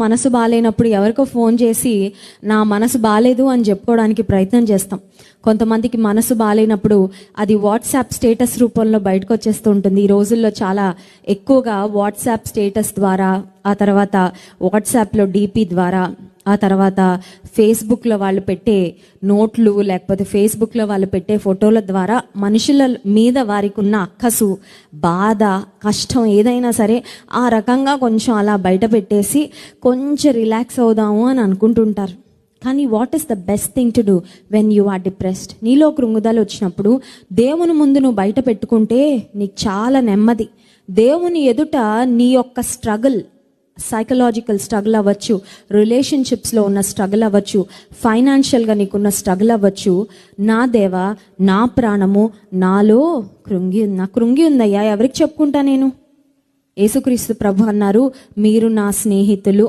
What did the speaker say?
మనసు బాగాలేనప్పుడు ఎవరికో ఫోన్ చేసి నా మనసు బాగాలేదు అని చెప్పుకోవడానికి ప్రయత్నం చేస్తాం. కొంతమందికి మనసు బాగాలేనప్పుడు అది వాట్సాప్ స్టేటస్ రూపంలో బయటకు వచ్చేస్తూ ఉంటుంది. ఈ రోజుల్లో చాలా ఎక్కువగా వాట్సాప్ స్టేటస్ ద్వారా ఆ తర్వాత వాట్సాప్లో డీపీ ద్వారా ఆ తర్వాత ఫేస్బుక్లో వాళ్ళు పెట్టే నోట్లు లేకపోతే ఫేస్బుక్లో వాళ్ళు పెట్టే ఫోటోల ద్వారా మనుషుల మీద వారికి ఉన్న అక్కసు బాధ కష్టం ఏదైనా సరే ఆ రకంగా కొంచెం అలా బయట పెట్టేసి కొంచెం రిలాక్స్ అవుదాము అని అనుకుంటుంటారు. కానీ what is the best thing to do when you are depressed నీలో కృంగుదలు వచ్చినప్పుడు దేవుని ముందు నువ్వు బయట పెట్టుకుంటే నీకు చాలా నెమ్మది. దేవుని ఎదుట నీ యొక్క స్ట్రగుల్ సైకలాజికల్ స్ట్రగుల్ అవ్వచ్చు రిలేషన్షిప్స్లో ఉన్న స్ట్రగుల్ అవ్వచ్చు ఫైనాన్షియల్గా నీకున్న స్ట్రగుల్ అవ్వచ్చు నా దేవ నా ప్రాణము నాలో కృంగి నా కృంగి ఉందయ్యా ఎవరికి చెప్పుకుంటా నేను? యేసుక్రీస్తు ప్రభు అన్నారు మీరు నా స్నేహితులు